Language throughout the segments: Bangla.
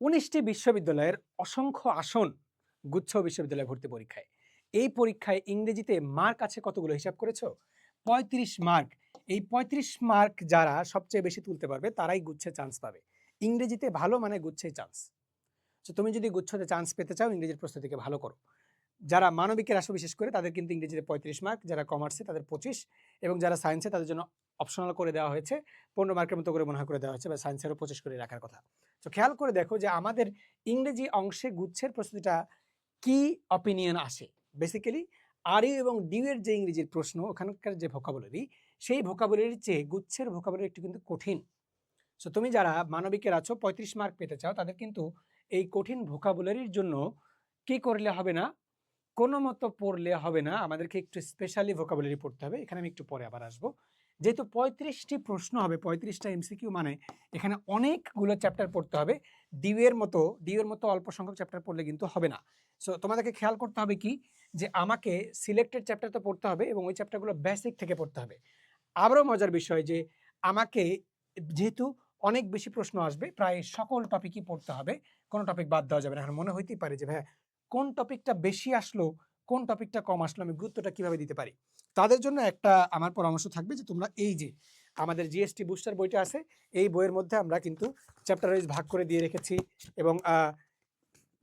উনিশটি বিশ্ববিদ্যালয়ের অসংখ্য আসন গুচ্ছ বিশ্ববিদ্যালয় ভর্তি পরীক্ষায়। এই পরীক্ষায় ইংরেজিতে মার্ক আছে কতগুলো হিসাব করেছ? পঁয়ত্রিশ মার্ক। এই পঁয়ত্রিশ মার্ক যারা সবচেয়ে বেশি তুলতে পারবে, তারাই গুচ্ছে চান্স পাবে। ইংরেজিতে ভালো মানে গুচ্ছে চান্স তো তুমি যদি গুচ্ছতে চান্স পেতে চাও, ইংরেজির প্রস্তুতিকে ভালো করো। যারা মানবিকের রাশি বিশেষ করে, তাদের কিন্তু ইংরেজিতে পঁয়ত্রিশ মার্ক, যারা কমার্সে তাদের পঁচিশ, এবং যারা সায়েন্সে তাদের জন্য অপশনাল করে দেওয়া হয়েছে। পনেরো মার্কের মতো করে মনে হয় করে দেওয়া হয়েছে, বা সায়েন্সেরও পঁচিশ করে রাখার কথা। তো খেয়াল করে দেখো যে আমাদের ইংরেজি অংশে গুচ্ছের প্রস্তুতিটা কি অপিনিয়ন আসে? বেসিক্যালি আর ইউ এবং ডিউ এর যে ইংরেজির প্রশ্ন, ওখানকার যে ভোকাবুলারি সেই ভোকাবুলারির চেয়ে গুচ্ছের ভোকাবুলারি একটু কিন্তু কঠিন। সো তুমি যারা মানবিকের আছো, পঁয়ত্রিশ মার্ক পেতে চাও, তাদের কিন্তু এই কঠিন ভোকাবুলারির জন্য কি করলে হবে না? কোনো মতো পড়লে হবে না। আমাদেরকে একটু স্পেশালি ভোকাবুলারি পড়তে হবে। এখানে আমি একটু পরে আবার আসব। যেহেতু পঁয়ত্রিশটি প্রশ্ন হবে, পঁয়ত্রিশটা এমসিকিউ মানে এখানে অনেকগুলো চ্যাপ্টার পড়তে হবে। ডিউয়ের মতো ডিউয়ের মতো অল্প সংখ্যক চ্যাপ্টার পড়লে কিন্তু হবে না। সো তোমাদেরকে খেয়াল করতে হবে কি? যে আমাকে সিলেক্টেড চ্যাপ্টার তো পড়তে হবে এবং ওই চ্যাপ্টারগুলো বেসিক থেকে পড়তে হবে। আবারও মজার বিষয় যে আমাকে যেহেতু অনেক বেশি প্রশ্ন আসবে, প্রায় সকল টপিকই পড়তে হবে। কোনো টপিক বাদ দেওয়া যাবে না। এখন মনে হইতেই পারে যে ভাই কোন টপিকটা বেশি আসলো কোন টপিকটা কম আসলো আমি গুরুত্বটা কীভাবে দিতে পারি? তাদের জন্য একটা আমার পরামর্শ থাকবে যে তোমরা এই যে আমাদের জিএসটি বুস্টার বইটা আছে, এই বইয়ের মধ্যে আমরা কিন্তু চ্যাপ্টার ওয়াইজ ভাগ করে দিয়ে রেখেছি এবং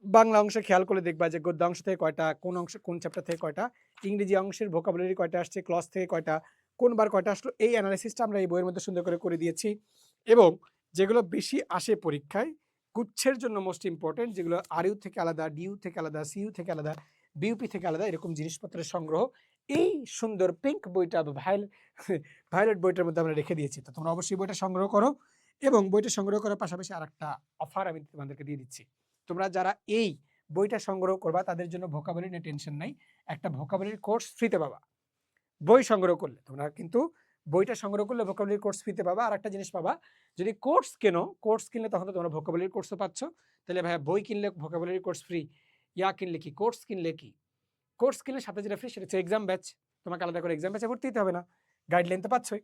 বাংলা অংশে খেয়াল করে দেখবা যে গদ্য অংশ থেকে কয়টা, কোন অংশ, কোন চ্যাপ্টার থেকে কয়টা, ইংরেজি অংশের ভোকাবুলারি কয়টা আসছে ক্লস থেকে কয়টা কোনবার কয়টা আসলো, এই অ্যানালাইসিসটা আমরা এই বইয়ের মধ্যে সুন্দর করে করে দিয়েছি এবং যেগুলো বেশি আসে পরীক্ষায়, গুচ্ছের জন্য মোস্ট ইম্পর্টেন্ট যেগুলো আরইউ থেকে আলাদা ডিউ থেকে আলাদা সিইউ থেকে আলাদা বিউপি থেকে আলাদা এরকম জিনিসপত্রের সংগ্রহ। এই সুন্দর পিঙ্ক বইটা ভাইল ভায়োলেট বইটার মধ্যে আমরা রেখে দিয়েছি। তো তোমরা অবশ্যই বইটা সংগ্রহ করো এবং বইটা সংগ্রহ করার পাশাপাশি আর একটা অফার আমি তোমাদেরকে দিয়ে দিচ্ছি। তোমরা যারা এই বইটা সংগ্রহ করবা, তাদের জন্য ভোকাবুলারি নিয়ে টেনশন নাই। একটা ভোকাবুলারি কোর্স ফ্রিতে পাবা। বই সংগ্রহ করলে তোমরা কিন্তু বইটা সংগ্রহ করলে ভোকাবুলারি কোর্স ফ্রিতে পাবা। আর একটা জিনিস পাবা, যদি কোর্স কেনো কোর্স কিনলে তখন তো তোমরা ভোকাবুলারি কোর্সও পাচ্ছ। তাহলে ভাইয়া বই কিনলে ভোকাবুলারি কোর্স ফ্রি ইয়া কিনলে কি, কোর্স কিনলে কি? কোর্স কিনলে সাথে যেটা ফ্রি সেটা হচ্ছে এক্সাম ব্যাচ তোমাকে আলাদা করে এক্সাম ব্যাচে ভর্তি হতে হবে না। গাইডলাইন তো পাচ্ছই।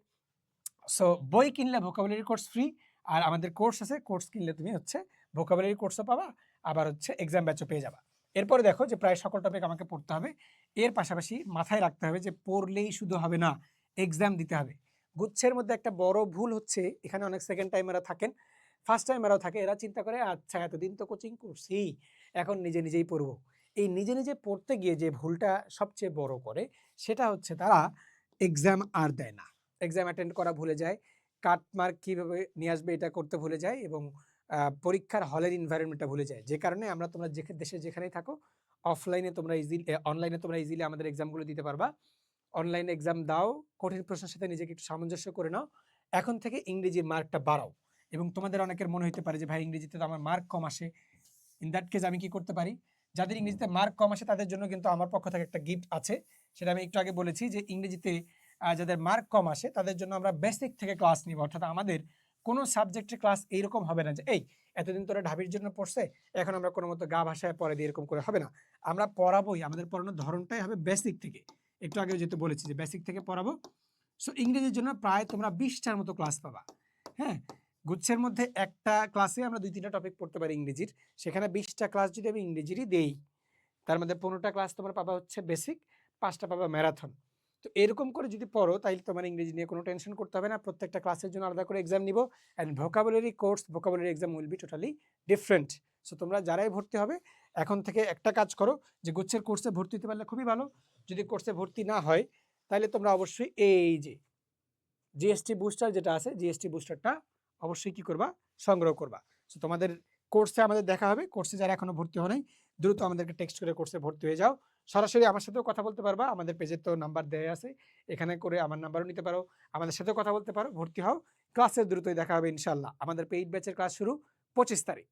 সো বই কিনলে ভোকাবুলারি কোর্স ফ্রি আর আমাদের কোর্স আছে কোর্স কিনলে তুমি হচ্ছে ভোকাবুলারি কোর্সও পাবা, আবার হচ্ছে এক্সাম ব্যাচও পেয়ে যাবা। এরপরে দেখো যে প্রায় সকল টপিক আমাকে পড়তে হবে। এর পাশাপাশি মাথায় রাখতে হবে যে পড়লেই শুধু হবে না এক্সাম দিতে হবে। গুচ্ছের মধ্যে একটা বড় ভুল হচ্ছে, এখানে অনেক সেকেন্ড টাইমাররা থাকেন। ফার্স্ট টাইমাররাও থাকে, এরা চিন্তা করে আচ্ছা এতদিন তো কোচিং করছি। এখন নিজে নিজেই পড়ব। এই নিজে নিজে পড়তে গিয়ে যে ভুলটা সবচেয়ে বড় করে, সেটা হচ্ছে তারা এক্সাম আর দেয় না। এক্সাম অ্যাটেন্ড করা ভুলে যায় কাটমার্ক কীভাবে নিয়ে আসবে এটা করতে ভুলে যায় এবং পরীক্ষার হলের ইনভায়রনমেন্টটা ভুলে যায়। যে কারণে আমরা তোমরা যেখানে দেশে যেখানেই থাকো অফলাইনে তোমরা ইজিলি অনলাইনে তোমরা ইজিলি আমাদের এক্সামগুলো দিতে পারবা। অনলাইন এক্সাম দাও, কঠিন প্রশ্নের সাথে নিজেকে একটু সামঞ্জস্য করে নাও। এখন থেকে ইংরেজির মার্কটা বাড়াও। এবং তোমাদের অনেকের মনে হতে পারে যে, ভাই, ইংরেজিতে তো আমার মার্ক কম আসে। ইন দ্যাট কেস আমি কি করতে পারি? যাদের ইংরেজিতে মার্ক কম আসে, তাদের জন্য কিন্তু আমার পক্ষ থেকে একটা গিফট আছে। সেটা আমি একটু আগে বলেছি যে, ইংরেজিতে যাদের মার্ক কম আসে, তাদের জন্য আমরা বেসিক থেকে ক্লাস নিব। অর্থাৎ আমাদের কোনো সাবজেক্টের ক্লাস এইরকম হবে না যে, এই, এতদিন তোরা ঢাবির জন্য পড়ছে, এখন আমরা কোনো মতো গা ভাষায় পড়ে দিয়ে এরকম করে হবে না। আমরা পড়াবোই, আমাদের পড়ানোর ধরনটাই হবে বেসিক থেকে। একটু আগে যেহেতু বলেছি যে বেসিক থেকে পড়াবো। সো ইংরেজির জন্য প্রায় তোমরা বিশটার মতো ক্লাস পাবা। হ্যাঁ? গুচ্ছের মধ্যে একটা ক্লাসে আমরা দুই তিনটা টপিক পড়তে পারি ইংরেজির। সেখানে বিশটা ক্লাস যদি আমি ইংরেজিরই দেই, তার মধ্যে পনেরোটা ক্লাস তোমার পাবা হচ্ছে বেসিক পাঁচটা পাবা ম্যারাথন তো এরকম করে যদি পড়ো তাহলে তোমার ইংরেজি নিয়ে কোনো টেনশন করতে হবে না। প্রত্যেকটা ক্লাসের জন্য আলাদা করে এক্সাম নিব। And vocabulary course vocabulary exam will be totally different so তোমরা যারাই ভর্তি হবে, এখন থেকে একটা কাজ করো যে গুচ্ছের কোর্সে ভর্তি হতে পারলে খুবই ভালো। যদি কোর্সে ভর্তি না হয় তাহলে তোমরা অবশ্যই এই যে জিএসটি বুস্টার যেটা আছে জিএসটি বুস্টারটা অবশ্যই কি করবা? সংগ্রহ করবা। সো তোমাদের কোর্সে আমাদের দেখা হবে। কোর্সে যারা এখনও ভর্তি হয় নাই দ্রুত আমাদেরকে টেক্সট করে কোর্সে ভর্তি হয়ে যাও। সরাসরি আমার সাথেও কথা বলতে পারবা। আমাদের পেজের তো নাম্বার দেয়া আছে। এখানে করে আমার নাম্বারও নিতে পারো। আমাদের সাথেও কথা বলতে পারো। ভর্তি হও। ক্লাসে দ্রুতই দেখা হবে ইনশাল্লাহ আমাদের পেইড ব্যাচের ক্লাস শুরু পঁচিশ তারিখ।